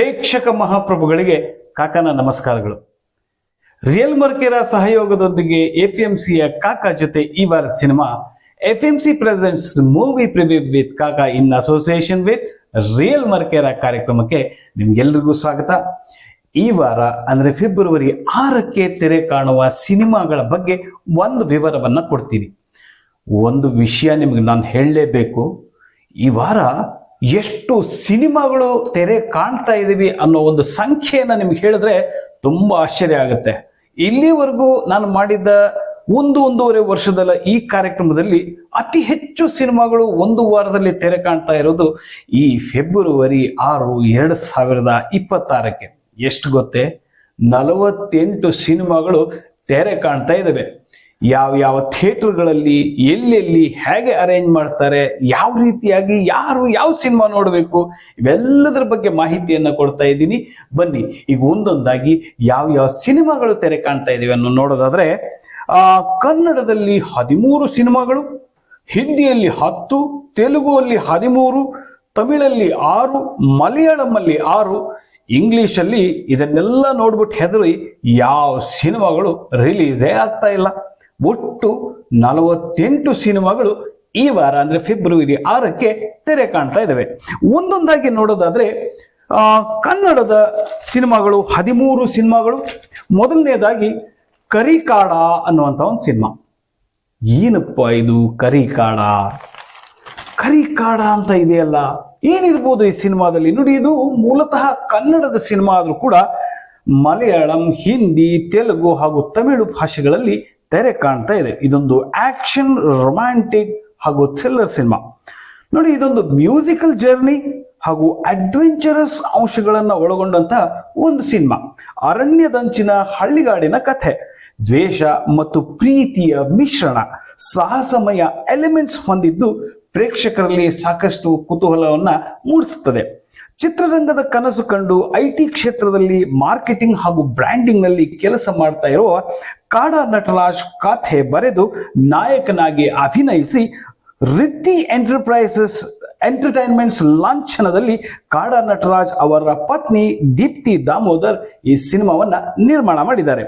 ಪ್ರೇಕ್ಷಕ ಮಹಾಪ್ರಭುಗಳಿಗೆ ಕಾಕನ ನಮಸ್ಕಾರಗಳು. ರಿಯಲ್ ಮರ್ಕೆರ ಸಹಯೋಗದೊಂದಿಗೆ ಎಫ್ ಎಂ ಸಿಯ ಕಾಕಾ ಜೊತೆ ಈ ವಾರ cinema F M C presents movie preview with Kaka in association with real ಮರ್ಕೆರ ಕಾರ್ಯಕ್ರಮಕ್ಕೆ ನಿಮ್ಗೆಲ್ರಿಗೂ ಸ್ವಾಗತ. ಈ ವಾರ, ಅಂದ್ರೆ ಫೆಬ್ರವರಿ ಆರಕ್ಕೆ ತೆರೆ ಕಾಣುವ ಸಿನಿಮಾಗಳ ಬಗ್ಗೆ ಒಂದು ವಿವರವನ್ನ ಕೊಡ್ತೀನಿ. ಒಂದು ವಿಷಯ ನಿಮಗೆ ನಾನು ಹೇಳಲೇಬೇಕು. ಈ ವಾರ ಎಷ್ಟು ಸಿನಿಮಾಗಳು ತೆರೆ ಕಾಣ್ತಾ ಇದ್ದೀವಿ ಅನ್ನೋ ಒಂದು ಸಂಖ್ಯೆಯನ್ನು ನಿಮ್ಗೆ ಹೇಳಿದ್ರೆ ತುಂಬ ಆಶ್ಚರ್ಯ ಆಗುತ್ತೆ. ಇಲ್ಲಿವರೆಗೂ ನಾನು ಮಾಡಿದ್ದ ಒಂದು ಒಂದೂವರೆ ವರ್ಷದಲ್ಲ ಈ ಕಾರ್ಯಕ್ರಮದಲ್ಲಿ ಅತಿ ಹೆಚ್ಚು ಸಿನಿಮಾಗಳು ಒಂದು ವಾರದಲ್ಲಿ ತೆರೆ ಕಾಣ್ತಾ ಇರೋದು ಈ ಫೆಬ್ರವರಿ ಆರು ಎರಡು ಸಾವಿರದ ಇಪ್ಪತ್ತಾರಕ್ಕೆ. ಎಷ್ಟು ಗೊತ್ತೇ? ನಲವತ್ತೆಂಟು ಸಿನಿಮಾಗಳು ತೆರೆ ಕಾಣ್ತಾ ಇದ್ದಾವೆ ಯಾವ ಯಾವ ಥಿಯೇಟರ್ಗಳಲ್ಲಿ ಎಲ್ಲೆಲ್ಲಿ ಹೇಗೆ ಅರೇಂಜ್ ಮಾಡ್ತಾರೆ, ಯಾವ ರೀತಿಯಾಗಿ ಯಾರು ಯಾವ ಸಿನಿಮಾ ನೋಡಬೇಕು, ಇವೆಲ್ಲದರ ಬಗ್ಗೆ ಮಾಹಿತಿಯನ್ನು ಕೊಡ್ತಾ ಇದ್ದೀನಿ. ಬನ್ನಿ, ಈಗ ಒಂದೊಂದಾಗಿ ಯಾವ ಯಾವ ಸಿನಿಮಾಗಳು ತೆರೆ ಕಾಣ್ತಾ ಇದ್ದೀವಿ ಅನ್ನೋ ನೋಡೋದಾದ್ರೆ ಕನ್ನಡದಲ್ಲಿ ಹದಿಮೂರು ಸಿನಿಮಾಗಳು, ಹಿಂದಿಯಲ್ಲಿ ಹತ್ತು, ತೆಲುಗುವಲ್ಲಿ ಹದಿಮೂರು, ತಮಿಳಲ್ಲಿ ಆರು, ಮಲಯಾಳಮಲ್ಲಿ ಆರು, ಇಂಗ್ಲಿಷಲ್ಲಿ ಇದನ್ನೆಲ್ಲ ನೋಡ್ಬಿಟ್ಟು ಹೆದರಿ ಯಾವ ಸಿನಿಮಾಗಳು ರಿಲೀಸೇ ಆಗ್ತಾ ಇಲ್ಲ. ಒಟ್ಟು ನಲವತ್ತೆಂಟು ಸಿನಿಮಾಗಳು ಈ ವಾರ, ಅಂದ್ರೆ ಫೆಬ್ರವರಿ ಆರಕ್ಕೆ ತೆರೆ ಕಾಣ್ತಾ ಇದ್ದಾವೆ ಒಂದೊಂದಾಗಿ ನೋಡೋದಾದ್ರೆ ಕನ್ನಡದ ಸಿನಿಮಾಗಳು, ಹದಿಮೂರು ಸಿನಿಮಾಗಳು. ಮೊದಲನೇದಾಗಿ ಕರಿಕಾಡ ಅನ್ನುವಂಥ ಒಂದು ಸಿನಿಮಾ. ಏನಪ್ಪ ಇದು ಕರಿಕಾಡ? ಕರಿಕಾಡ ಅಂತ ಇದೆಯಲ್ಲ? ಏನಿರ್ಬೋದು ಈ ಸಿನಿಮಾದಲ್ಲಿ? ನೋಡಿ, ಇದು ಮೂಲತಃ ಕನ್ನಡದ ಸಿನಿಮಾ ಆದರೂ ಕೂಡ ಮಲಯಾಳಂ, ಹಿಂದಿ, ತೆಲುಗು ಹಾಗೂ ತಮಿಳು ಭಾಷೆಗಳಲ್ಲಿ ತೆರೆ ಕಾಣ್ತಾ ಇದೆ. ಇದೊಂದು ಆಕ್ಷನ್ ರೊಮ್ಯಾಂಟಿಕ್ ಹಾಗೂ ಥ್ರಿಲ್ಲರ್ ಸಿನಿಮಾ ನೋಡಿ, ಇದೊಂದು ಮ್ಯೂಸಿಕಲ್ ಜರ್ನಿ ಹಾಗೂ ಅಡ್ವೆಂಚರಸ್ ಅಂಶಗಳನ್ನು ಒಳಗೊಂಡಂತಹ ಒಂದು ಸಿನಿಮಾ ಅರಣ್ಯದಂಚಿನ ಹಳ್ಳಿಗಾಡಿನ ಕಥೆ. ದ್ವೇಷ ಮತ್ತು ಪ್ರೀತಿಯ ಮಿಶ್ರಣ. ಸಾಹಸಮಯ ಎಲಿಮೆಂಟ್ಸ್ ಹೊಂದಿದ್ದು ಪ್ರೇಕ್ಷಕರಲ್ಲಿ ಸಾಕಷ್ಟು ಕುತೂಹಲವನ್ನ ಮೂಡಿಸುತ್ತದೆ. ಚಿತ್ರರಂಗದ ಕನಸು ಕಂಡು ಐ ಟಿ ಕ್ಷೇತ್ರದಲ್ಲಿ ಮಾರ್ಕೆಟಿಂಗ್ ಹಾಗೂ ಬ್ರ್ಯಾಂಡಿಂಗ್ನಲ್ಲಿ ಕೆಲಸ ಮಾಡ್ತಾ ಇರುವ ಕಾಡ ನಟರಾಜ್ ಕಥೆ ಬರೆದು ನಾಯಕನಾಗಿ ಅಭಿನಯಿಸಿ ರಿತ್ತಿ ಎಂಟರ್ಪ್ರೈಸಸ್ ಎಂಟರ್ಟೈನ್ಮೆಂಟ್ಸ್ ಲಾಂಛನದಲ್ಲಿ ಕಾಡ ನಟರಾಜ್ ಅವರ ಪತ್ನಿ ದೀಪ್ತಿ ದಾಮೋದರ್ ಈ ಸಿನಿಮಾವನ್ನ ನಿರ್ಮಾಣ ಮಾಡಿದ್ದಾರೆ.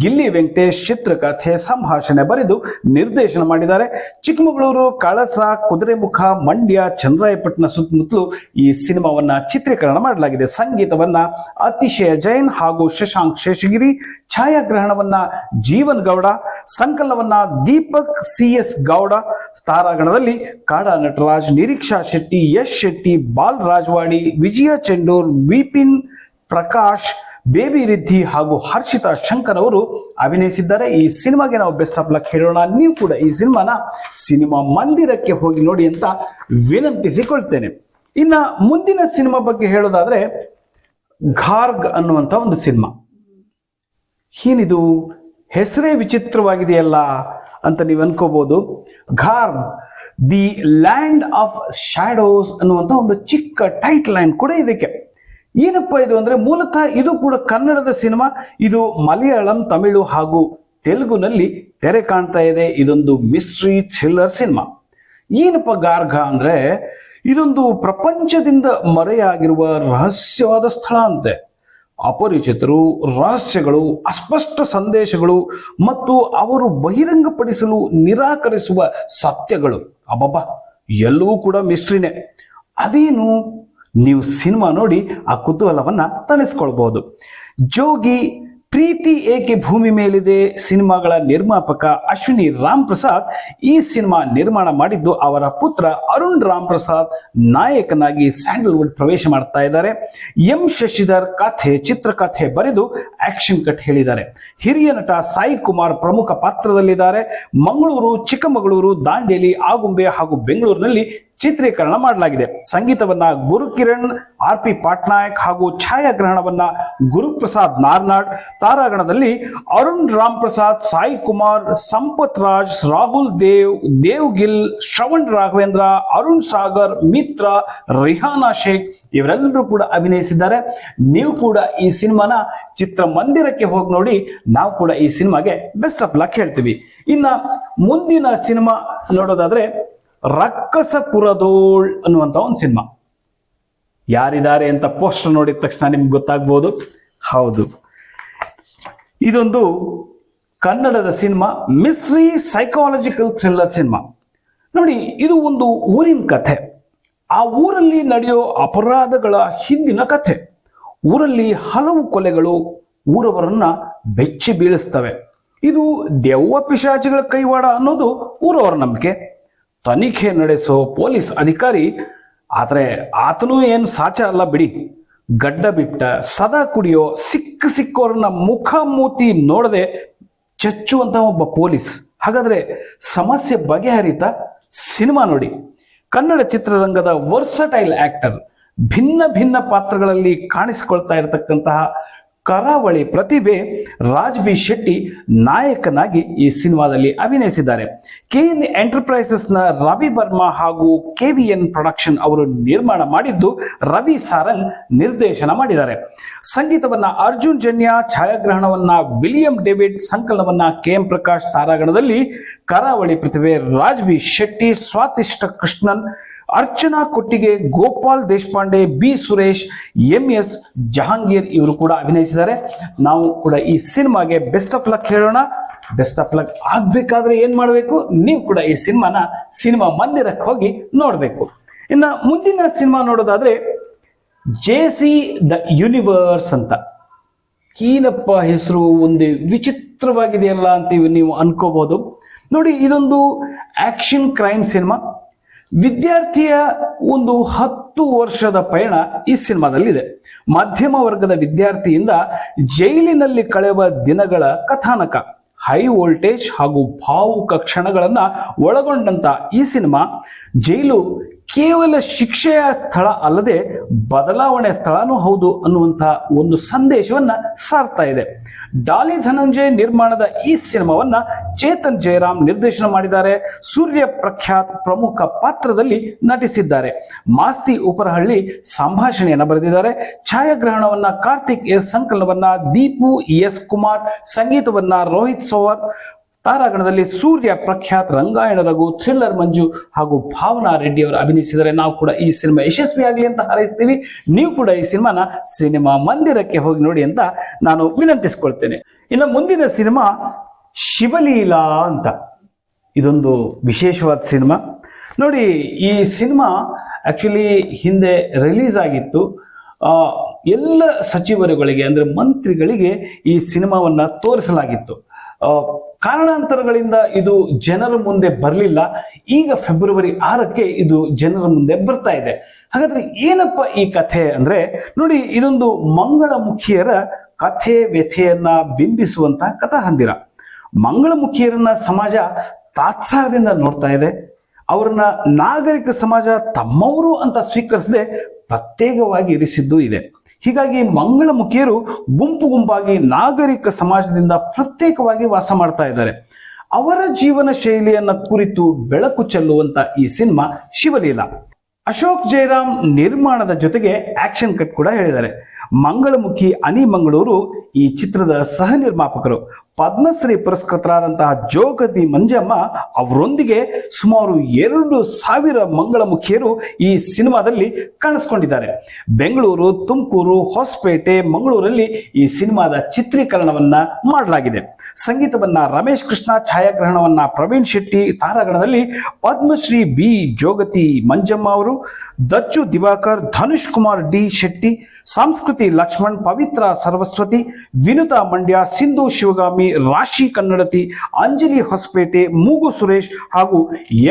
ಗಿಲ್ಲಿ ವೆಂಕಟೇಶ್ ಚಿತ್ರಕಥೆ ಸಂಭಾಷಣೆ ಬರೆದು ನಿರ್ದೇಶನ ಮಾಡಿದ್ದಾರೆ. ಚಿಕ್ಕಮಗಳೂರು, ಕಳಸ, ಕುದುರೆಮುಖ, ಮಂಡ್ಯ ಚಂದ್ರಾಯಪಟ್ಟಣ ಸುತ್ತಮುತ್ತಲು ಈ ಸಿನಿಮಾವನ್ನ ಚಿತ್ರೀಕರಣ ಮಾಡಲಾಗಿದೆ. ಸಂಗೀತವನ್ನ ಅತಿಶಯ ಜೈನ್ ಹಾಗೂ ಶಶಾಂಕ್ ಶೇಷಗಿರಿ, ಛಾಯಾಗ್ರಹಣವನ್ನ ಜೀವನ್ ಗೌಡ, ಸಂಕಲನವನ್ನ ದೀಪಕ್ ಸಿ ಎಸ್ ಗೌಡ, ತಾರಾಗಣದಲ್ಲಿ ಕಾಡ ನಟರಾಜ್ ನಿರೀಕ್ಷಾ ಶೆಟ್ಟಿ, ಯಶ್ ಶೆಟ್ಟಿ, ಬಾಲ್ ರಾಜವಾಡಿ, ವಿಜಯ ಚೆಂಡೂರ್, ವಿಪಿನ್ ಪ್ರಕಾಶ್, ಬೇಬಿ ರಿದ್ದಿ ಹಾಗೂ ಹರ್ಷಿತಾ ಶಂಕರ್ ಅವರು ಅಭಿನಯಿಸಿದ್ದಾರೆ. ಈ ಸಿನಿಮಾಗೆ ನಾವು ಬೆಸ್ಟ್ ಆಫ್ ಲಕ್ ಹೇಳೋಣ. ನೀವು ಕೂಡ ಈ ಸಿನಿಮಾನ ಸಿನಿಮಾ ಮಂದಿರಕ್ಕೆ ಹೋಗಿ ನೋಡಿ ಅಂತ ವಿನಂತಿಸಿಕೊಳ್ತೇನೆ. ಇನ್ನ ಮುಂದಿನ ಸಿನಿಮಾ ಬಗ್ಗೆ ಹೇಳೋದಾದ್ರೆ ಘಾರ್ಗ್ ಅನ್ನುವಂತ ಒಂದು ಸಿನಿಮಾ. ಏನಿದು? ಹೆಸರೇ ವಿಚಿತ್ರವಾಗಿದೆಯಲ್ಲ ಅಂತ ನೀವು ಅನ್ಕೋಬಹುದು Ghaar the land of shadows ಅನ್ನುವಂಥ ಒಂದು ಚಿಕ್ಕ ಟೈಟ್ ಲೈನ್ ಕೂಡ ಇದಕ್ಕೆ. ಏನಪ್ಪ ಇದು ಅಂದ್ರೆ ಮೂಲತಃ ಇದು ಕೂಡ ಕನ್ನಡದ ಸಿನಿಮಾ, ಇದು ಮಲಯಾಳಂ, ತಮಿಳು ಹಾಗೂ ತೆಲುಗುನಲ್ಲಿ ತೆರೆ ಕಾಣ್ತಾ ಇದೆ. ಇದೊಂದು ಮಿಸ್ಟ್ರಿ ಥ್ರಿಲ್ಲರ್ ಸಿನಿಮಾ. ಏನಪ್ಪ ಗಾರ್ಘ ಅಂದ್ರೆ ಇದೊಂದು ಪ್ರಪಂಚದಿಂದ ಮರೆಯಾಗಿರುವ ರಹಸ್ಯವಾದ ಸ್ಥಳ ಅಂತೆ. ಅಪರಿಚಿತರು, ರಹಸ್ಯಗಳು, ಅಸ್ಪಷ್ಟ ಸಂದೇಶಗಳು ಮತ್ತು ಅವರು ಬಹಿರಂಗಪಡಿಸಲು ನಿರಾಕರಿಸುವ ಸತ್ಯಗಳು. ಅಬ್ಬಬ್ಬ, ಎಲ್ಲವೂ ಕೂಡ ಮಿಸ್ಟ್ರಿನೇ ಅದೇನು? ನೀವು ಸಿನಿಮಾ ನೋಡಿ ಆ ಕುತೂಹಲವನ್ನು ತಣಿಸ್ಕೊಳ್ಬಹುದು ಜೋಗಿ ಪ್ರೀತಿ ಏಕೆ ಭೂಮಿ ಮೇಲಿದೆ? ಸಿನಿಮಾಗಳ ನಿರ್ಮಾಪಕ ಅಶ್ವಿನಿ ರಾಮ್ ಪ್ರಸಾದ್ ಈ ಸಿನಿಮಾ ನಿರ್ಮಾಣ ಮಾಡಿದ್ದು ಅವರ ಪುತ್ರ ಅರುಣ್ ರಾಮ್ ಪ್ರಸಾದ್ ನಾಯಕನಾಗಿ ಸ್ಯಾಂಡಲ್ವುಡ್ ಪ್ರವೇಶ ಮಾಡ್ತಾ ಇದ್ದಾರೆ. ಎಂ ಶಶಿಧರ್ ಕಥೆ, ಚಿತ್ರಕಥೆ ಬರೆದು ಆಕ್ಷನ್ ಕಟ್ ಹೇಳಿದ್ದಾರೆ. ಹಿರಿಯ ನಟ ಸಾಯಿ ಕುಮಾರ್ ಪ್ರಮುಖ ಪಾತ್ರದಲ್ಲಿದ್ದಾರೆ. ಮಂಗಳೂರು, ಚಿಕ್ಕಮಗಳೂರು, ದಾಂಡೇಲಿ, ಆಗುಂಬೆ ಹಾಗೂ ಬೆಂಗಳೂರಿನಲ್ಲಿ ಚಿತ್ರೀಕರಣ ಮಾಡಲಾಗಿದೆ. ಸಂಗೀತವನ್ನ ಗುರುಕಿರಣ್, ಆರ್ ಪಿ ಪಾಟ್ನಾಯಕ್ ಹಾಗೂ ಛಾಯಾಗ್ರಹಣವನ್ನ ಗುರುಪ್ರಸಾದ್ ನಾರ್ನಾಡ್ ತಾರಾಗಣದಲ್ಲಿ ಅರುಣ್ ರಾಮ್ ಪ್ರಸಾದ್ ಸಾಯಿ ಕುಮಾರ್, ಸಂಪತ್ ರಾಜ್, ರಾಹುಲ್ ದೇವ್ ದೇವ್ ಗಿಲ್, ಶ್ರವಣ್ ರಾಘವೇಂದ್ರ, ಅರುಣ್ ಸಾಗರ್, ಮಿತ್ರ, ರಿಹಾನಾ ಶೇಖ್ ಇವರೆಲ್ಲರೂ ಕೂಡ ಅಭಿನಯಿಸಿದ್ದಾರೆ. ನೀವು ಕೂಡ ಈ ಸಿನಿಮಾನ ಚಿತ್ರಮಂದಿರಕ್ಕೆ ಹೋಗಿ ನೋಡಿ, ನಾವು ಕೂಡ ಈ ಸಿನಿಮಾಗೆ ಬೆಸ್ಟ್ ಆಫ್ ಲಕ್ ಹೇಳ್ತೀವಿ. ಇನ್ನ ಮುಂದಿನ ಸಿನಿಮಾ ನೋಡೋದಾದ್ರೆ ರಕ್ಕಸಪುರದೋಳ್ ಅನ್ನುವಂಥ ಒಂದು ಸಿನಿಮಾ. ಯಾರಿದ್ದಾರೆ ಅಂತ ಪೋಸ್ಟರ್ ನೋಡಿದ ತಕ್ಷಣ ನಿಮ್ಗೆ ಗೊತ್ತಾಗ್ಬೋದು. ಹೌದು. ಇದೊಂದು ಕನ್ನಡದ cinema mystery psychological thriller cinema. ನೋಡಿ, ಇದು ಒಂದು ಊರಿನ ಕಥೆ. ಆ ಊರಲ್ಲಿ ನಡೆಯೋ ಅಪರಾಧಗಳ ಹಿಂದಿನ ಕಥೆ. ಊರಲ್ಲಿ ಹಲವು ಕೊಲೆಗಳು ಊರವರನ್ನ ಬೆಚ್ಚಿ ಬೀಳಿಸ್ತವೆ. ಇದು ದೆವ್ವ ಪಿಶಾಚಿಗಳ ಕೈವಾಡ ಅನ್ನೋದು ಊರವರ ನಂಬಿಕೆ. ತನಿಖೆ ನಡೆಸೋ ಪೊಲೀಸ್ ಅಧಿಕಾರಿ, ಆದರೆ ಆತನೂ ಏನು ಸಾಚ ಅಲ್ಲ ಬಿಡಿ. ಗಡ್ಡ ಬಿಟ್ಟ ಸದಾ ಕುಡಿಯೋ ಸಿಕ್ಕ ಸಿಕ್ಕೋರನ್ನ ಮುಖ ಮೂತಿ ನೋಡದೆ ಚಚ್ಚುವಂತ ಒಬ್ಬ ಪೊಲೀಸ್. ಹಾಗಾದ್ರೆ ಸಮಸ್ಯೆ ಬಗೆಹರಿತ ಸಿನಿಮಾ ನೋಡಿ. ಕನ್ನಡ ಚಿತ್ರರಂಗದ ವರ್ಸಟೈಲ್ ಆಕ್ಟರ್ ಭಿನ್ನ ಭಿನ್ನ ಪಾತ್ರಗಳಲ್ಲಿ ಕಾಣಿಸಿಕೊಳ್ತಾ ಇರತಕ್ಕಂತಹ ಕರಾವಳಿ ಪ್ರತಿಭೆ ರಾಜ್ ಬಿ ಶೆಟ್ಟಿ ನಾಯಕನಾಗಿ ಈ ಸಿನಿಮಾದಲ್ಲಿ ಅಭಿನಯಿಸಿದ್ದಾರೆ. ಕೆ ಎನ್ ಎಂಟರ್ಪ್ರೈಸಸ್ನ ರವಿ ವರ್ಮಾ ಹಾಗೂ ಕೆ ವಿ ಎನ್ ಪ್ರೊಡಕ್ಷನ್ ಅವರು ನಿರ್ಮಾಣ ಮಾಡಿದ್ದು ರವಿ ಸಾರಂಗ್ ನಿರ್ದೇಶನ ಮಾಡಿದ್ದಾರೆ. ಸಂಗೀತವನ್ನ ಅರ್ಜುನ್ ಜನ್ಯ, ಛಾಯಾಗ್ರಹಣವನ್ನ ವಿಲಿಯಂ ಡೇವಿಡ್, ಸಂಕಲನವನ್ನ ಕೆ ಎಂ ಪ್ರಕಾಶ್ ತಾರಾಗಣದಲ್ಲಿ ಕರಾವಳಿ ಪ್ರತಿಭೆ Raj B Shetty, Swathishta Krishnan Archana Kottige Gopal Deshpande, B Suresh, M S Jahangir ಇವರು ಕೂಡ ಅಭಿನಯಿಸಿದ್ದಾರೆ. ನಾವು ಕೂಡ ಈ ಸಿನಿಮಾಗೆ ಬೆಸ್ಟ್ ಆಫ್ ಲಕ್ ಹೇಳೋಣ. ಬೆಸ್ಟ್ ಆಫ್ ಲಕ್ ಆಗ್ಬೇಕಾದ್ರೆ ಏನ್ ಮಾಡಬೇಕು? ನೀವು ಕೂಡ ಈ ಸಿನಿಮಾನ ಸಿನಿಮಾ ಮಂದಿರಕ್ಕೆ ಹೋಗಿ ನೋಡಬೇಕು. ಇನ್ನು ಮುಂದಿನ ಸಿನಿಮಾ ನೋಡೋದಾದ್ರೆ ಜೆ ಸಿ ದ ಯೂನಿವರ್ಸ್ ಅಂತ. ಏನಪ್ಪ ಹೆಸರು ಒಂದು ವಿಚಿತ್ರವಾಗಿದೆಯಲ್ಲ ಅಂತೀವಿ ನೀವು ಅನ್ಕೋಬಹುದು ನೋಡಿ, ಇದೊಂದು ಆಕ್ಷನ್ ಕ್ರೈಮ್ ಸಿನಿಮಾ. ವಿದ್ಯಾರ್ಥಿಯ ಒಂದು ಹತ್ತು ವರ್ಷದ ಪಯಣ ಈ ಸಿನಿಮಾದಲ್ಲಿದೆ. ಮಧ್ಯಮ ವರ್ಗದ ವಿದ್ಯಾರ್ಥಿಯಿಂದ ಜೈಲಿನಲ್ಲಿ ಕಳೆಯುವ ದಿನಗಳ ಕಥಾನಕ, ಹೈ ವೋಲ್ಟೇಜ್ ಹಾಗೂ ಭಾವುಕ ಕ್ಷಣಗಳನ್ನು ಒಳಗೊಂಡಂತ ಈ ಸಿನಿಮಾ ಜೈಲು ಕೇವಲ ಶಿಕ್ಷೆಯ ಸ್ಥಳ ಅಲ್ಲದೆ ಬದಲಾವಣೆ ಸ್ಥಳನೂ ಹೌದು ಅನ್ನುವಂತಹ ಒಂದು ಸಂದೇಶವನ್ನ ಸಾರ್ತಾ ಇದೆ. ಡಾಲಿ ಧನಂಜಯ್ ನಿರ್ಮಾಣದ ಈ ಸಿನಿಮಾವನ್ನ ಚೇತನ್ ಜಯರಾಮ್ ನಿರ್ದೇಶನ ಮಾಡಿದ್ದಾರೆ. ಸೂರ್ಯ ಪ್ರಖ್ಯಾತ್ ಪ್ರಮುಖ ಪಾತ್ರದಲ್ಲಿ ನಟಿಸಿದ್ದಾರೆ. ಮಾಸ್ತಿ ಉಪರಹಳ್ಳಿ ಸಂಭಾಷಣೆಯನ್ನು ಬರೆದಿದ್ದಾರೆ. ಛಾಯಾಗ್ರಹಣವನ್ನ ಕಾರ್ತಿಕ್ ಎಸ್ ಸಂಕಲನವನ್ನ ದೀಪು ಎಸ್ ಕುಮಾರ್, ಸಂಗೀತವನ್ನ ರೋಹಿತ್ ಸೋವರ್ ತಾರಾಗಣದಲ್ಲಿ ಸೂರ್ಯ ಪ್ರಖ್ಯಾತ ರಂಗಾಯಣ ರಘು ಥ್ರಿಲ್ಲರ್ ಮಂಜು ಹಾಗೂ ಭಾವನಾ ರೆಡ್ಡಿ ಅವರು ಅಭಿನಯಿಸಿದರೆ ನಾವು ಕೂಡ ಈ ಸಿನಿಮಾ ಯಶಸ್ವಿಯಾಗಲಿ ಅಂತ ಹಾರೈಸ್ತೀವಿ. ನೀವು ಕೂಡ ಈ ಸಿನಿಮಾನ ಸಿನಿಮಾ ಮಂದಿರಕ್ಕೆ ಹೋಗಿ ನೋಡಿ ಅಂತ ನಾನು ವಿನಂತಿಸ್ಕೊಳ್ತೇನೆ. ಇನ್ನು ಮುಂದಿನ ಸಿನಿಮಾ ಶಿವಲೀಲಾ ಅಂತ. ಇದೊಂದು ವಿಶೇಷವಾದ ಸಿನಿಮಾ. ನೋಡಿ, ಈ ಸಿನಿಮಾ ಆ್ಯಕ್ಚುಲಿ ಹಿಂದೆ ರಿಲೀಸ್ ಆಗಿತ್ತು. ಎಲ್ಲ ಸಚಿವರುಗಳಿಗೆ ಅಂದರೆ ಮಂತ್ರಿಗಳಿಗೆ ಈ ಸಿನಿಮಾವನ್ನು ತೋರಿಸಲಾಗಿತ್ತು. ಕಾರಣಾಂತರಗಳಿಂದ ಇದು ಜನರ ಮುಂದೆ ಬರಲಿಲ್ಲ. ಈಗ ಫೆಬ್ರವರಿ ಆರಕ್ಕೆ ಇದು ಜನರ ಮುಂದೆ ಬರ್ತಾ ಇದೆ. ಹಾಗಾದ್ರೆ ಏನಪ್ಪ ಈ ಕಥೆ ಅಂದ್ರೆ? ನೋಡಿ, ಇದೊಂದು ಮಂಗಳಮುಖಿಯರ ಕಥೆ ವ್ಯಥೆಯನ್ನ ಬಿಂಬಿಸುವಂತಹ ಕಥಾಹಂದಿರ. ಮಂಗಳಮುಖಿಯರನ್ನ ಸಮಾಜ ತಾತ್ಸಾರದಿಂದ ನೋಡ್ತಾ ಇದೆ. ಅವರನ್ನ ನಾಗರಿಕ ಸಮಾಜ ತಮ್ಮವರು ಅಂತ ಸ್ವೀಕರಿಸದೆ ಪ್ರತ್ಯೇಕವಾಗಿ ಇರಿಸಿದ್ದು ಇದೆ. ಹೀಗಾಗಿ ಮಂಗಳಮುಖಿಯರು ಗುಂಪು ಗುಂಪಾಗಿ ನಾಗರಿಕ ಸಮಾಜದಿಂದ ಪ್ರತ್ಯೇಕವಾಗಿ ವಾಸ ಮಾಡ್ತಾ ಇದ್ದಾರೆ. ಅವರ ಜೀವನ ಶೈಲಿಯನ್ನ ಕುರಿತು ಬೆಳಕು ಚೆಲ್ಲುವಂತ ಈ ಸಿನಿಮಾ ಶಿವಲೀಲಾ. ಅಶೋಕ್ ಜಯರಾಮ್ ನಿರ್ಮಾಣದ ಜೊತೆಗೆ ಆಕ್ಷನ್ ಕಟ್ ಕೂಡ ಹೇಳಿದ್ದಾರೆ. ಮಂಗಳಮುಖಿ ಅನಿ ಮಂಗಳೂರು ಈ ಚಿತ್ರದ ಸಹ ನಿರ್ಮಾಪಕರು. ಪದ್ಮಶ್ರೀ ಪುರಸ್ಕೃತರಾದಂತಹ ಜೋಗತಿ ಮಂಜಮ್ಮ ಅವರೊಂದಿಗೆ ಸುಮಾರು ಎರಡು ಸಾವಿರ ಮಂಗಳಮುಖಿಯರು ಈ ಸಿನಿಮಾದಲ್ಲಿ ಕಾಣಿಸ್ಕೊಂಡಿದ್ದಾರೆ. ಬೆಂಗಳೂರು, ತುಮಕೂರು, ಹೊಸಪೇಟೆ, ಮಂಗಳೂರಲ್ಲಿ ಈ ಸಿನಿಮಾದ ಚಿತ್ರೀಕರಣವನ್ನ ಮಾಡಲಾಗಿದೆ. ಸಂಗೀತವನ್ನ ರಮೇಶ್ ಕೃಷ್ಣ, ಛಾಯಾಗ್ರಹಣವನ್ನ ಪ್ರವೀಣ್ ಶೆಟ್ಟಿ ತಾರಾಗಣದಲ್ಲಿ ಪದ್ಮಶ್ರೀ ಬಿ. ಜೋಗತಿ ಮಂಜಮ್ಮ ಅವರು, ದಚ್ಚು ದಿವಾಕರ್, ಧನುಷ್ ಕುಮಾರ್ ಡಿ. ಶೆಟ್ಟಿ, ಸಂಸ್ಕೃತಿ ಲಕ್ಷ್ಮಣ್, ಪವಿತ್ರ ಸರಸ್ವತಿ, ವಿನುತಾ ಮಂಡ್ಯ, ಸಿಂಧು ಶಿವಗಾಮಿ ರಾಶಿ ಕನ್ನಡತಿ ಅಂಜಲಿ ಹೊಸಪೇಟೆ, ಮೂಗು ಸುರೇಶ್ ಹಾಗೂ